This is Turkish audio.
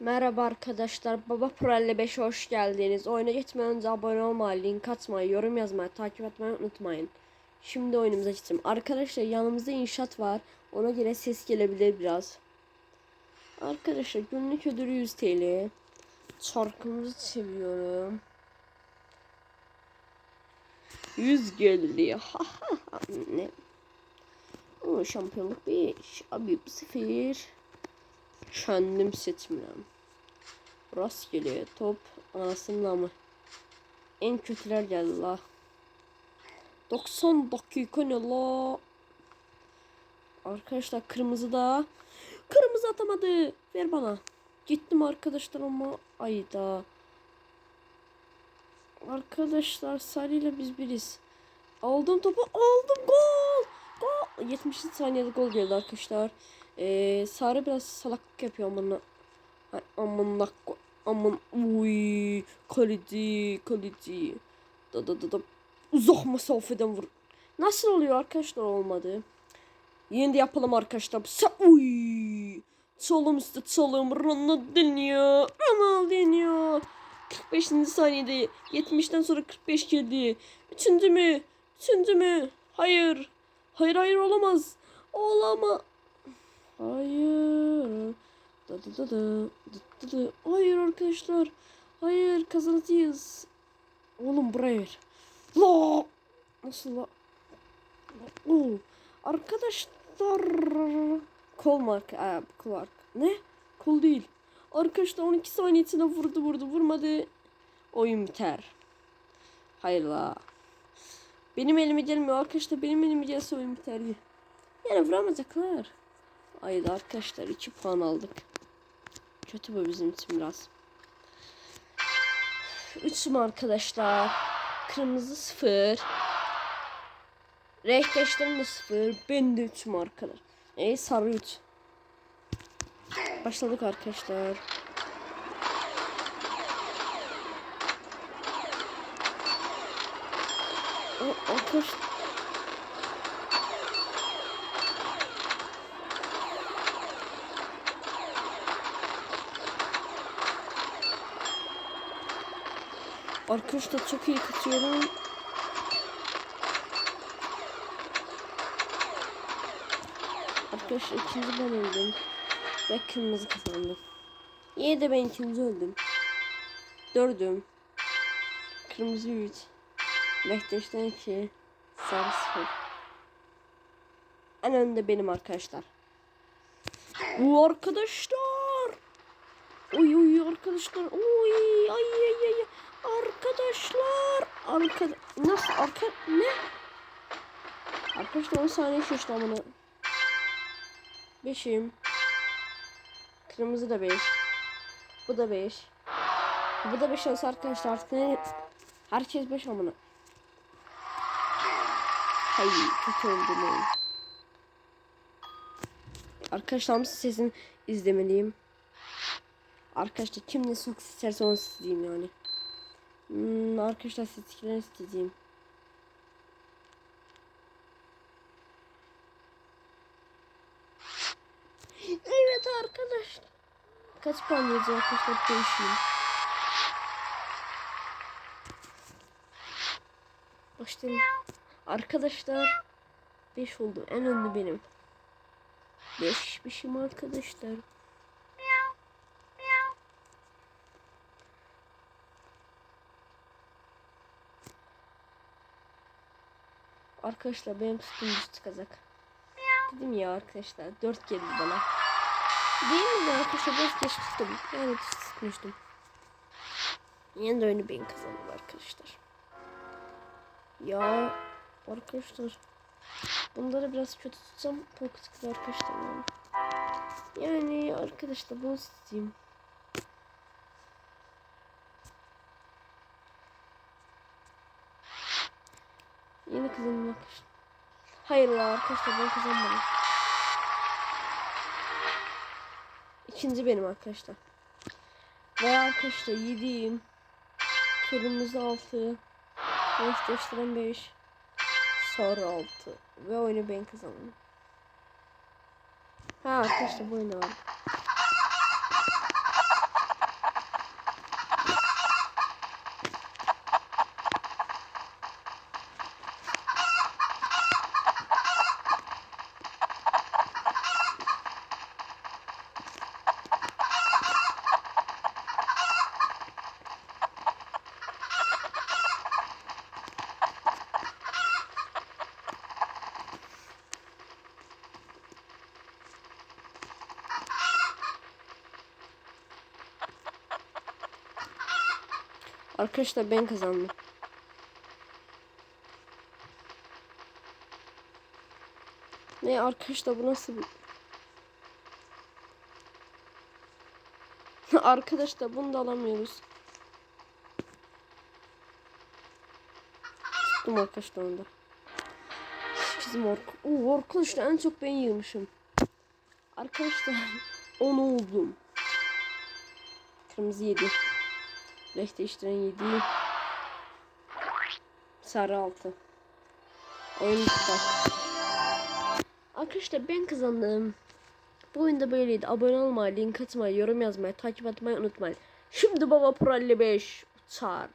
Merhaba arkadaşlar. Baba Pro 55'e hoş geldiniz. Oyuna geçmeden önce abone olmayı, link atmayı, yorum yazmayı, takip etmeyi unutmayın. Şimdi oyunumuza geçelim. Arkadaşlar yanımızda inşaat var. Ona göre ses gelebilir biraz. Arkadaşlar günlük ödülü 100 TL. Çarkımızı seviyorum. 100 geldi. Ne? Oo, şampiyonluk 5. Abi 0. Kendim seçmirəm. Rastgele top anasının mı? En kötüler geldi la. 90 dakika ne la? Arkadaşlar kırmızı da. Kırmızı atamadı. Ver bana. Gittim arkadaşlar ama ayda. Arkadaşlar sarıyla biz biriz. Aldım topu aldım gol. Gol. 70 saniyede gol geldi arkadaşlar. Ee, sarı biraz salaklık yapıyor amına. Amına aman uy kaleci kaleci. Da da da da uzak mesafeden vur. Nasıl oluyor arkadaşlar olmadı. Yeni de yapalım arkadaşlar. Sa uy. Çalım üstü çalım. Ronaldinho. Ronaldinho. 45. saniyede 70'ten sonra 45 geldi. Üçüncü mü? Üçüncü mü? Hayır. Hayır hayır olamaz. Olama. Hayır. Da da da da. Da da da. Hayır arkadaşlar. Hayır kazanacağız. Oğlum buraya ver. La. Nasıl la? Oo. Arkadaşlar. Kol marka. Aa, kol marka. Ne? Kol değil. Arkadaşlar 12 saniyesine vurdu vurdu vurmadı. Oyun biter. Hayır la. Benim elime gelmiyor arkadaşlar. Benim elime gelse oyun biter. Yani vuramayacaklar. Haydi arkadaşlar 2 puan aldık. Kötü bu bizim için biraz. 3 mü arkadaşlar? Kırmızı 0. Renkleştirim de 0. Ben de 3 mü arkadaşlar? E sarı 3. Başladık arkadaşlar. O, arkadaşlar. Arkadaşlar çok iyi katıyorum. Arkadaşlar ikinci ben öldüm. Ve kırmızı kazandı. Yine de ben ikinci öldüm. Dördüm. Kırmızı 3. Beşiktaş'tan 2. Sarı 0. En önde benim arkadaşlar. Bu arkadaşlar. Oy oy arkadaşlar. Oy ay ay ay. Arkadaşlar. Arka nasıl arka ne? Arkadaşlar 10 saniye şişti amına. Beşim. Kırmızı da 5. Bu da 5. Bu da 5 olsa arkadaşlar artık ne? Herkes 5 amına. Hayır kötü oldu oyun. Arkadaşlar sesin izlemeliyim. Arkadaşlar kim ne sok isterse onu isteyeyim yani. Hmm, arkadaşlar seçkiler isteyeceğim. Evet arkadaşlar. Kaç puan yiyeceğim arkadaşlar değişeyim. Başlayalım. Arkadaşlar 5 oldu. En önlü benim. 5 bişim arkadaşlar. Arkadaşlar benim düz çıkacak. Dedim ya arkadaşlar 4 geldi bana. Değil mi arkadaşlar biraz geç tuttum. Yani tutmuştum. Yine de oyunu ben kazandım arkadaşlar. Ya arkadaşlar bunları biraz kötü tutsam çok sıkıntı arkadaşlar yani. Arkadaşlar bunu isteyeyim. Kazandım arkadaşlar. Hayır la arkadaşlar ben kazanmadım. İkinci benim arkadaşlar. Ve arkadaşlar yediğim kırmızı altı Eşleştiren 5 sarı 6 ve oyunu ben kazandım. Ha arkadaşlar bu oyunu var. Arkadaşlar ben kazandım. Ne arkadaşlar bu nasıl arkadaşlar bunu da alamıyoruz. Tuttum arkadaşlar onu da. Çizim ork. Oo arkadaşlar en çok ben yığmışım. Arkadaşlar 10 oldum. Kırmızı 7. Değiştiren 7. Sarı 6. Oyun bitti. Arkadaşlar ben kazandım. Bu oyunda böyleydi. Abone olmayı, link atmayı, yorum yazmayı, takip etmeyi unutmayın. Şimdi baba Pro 55 uçar.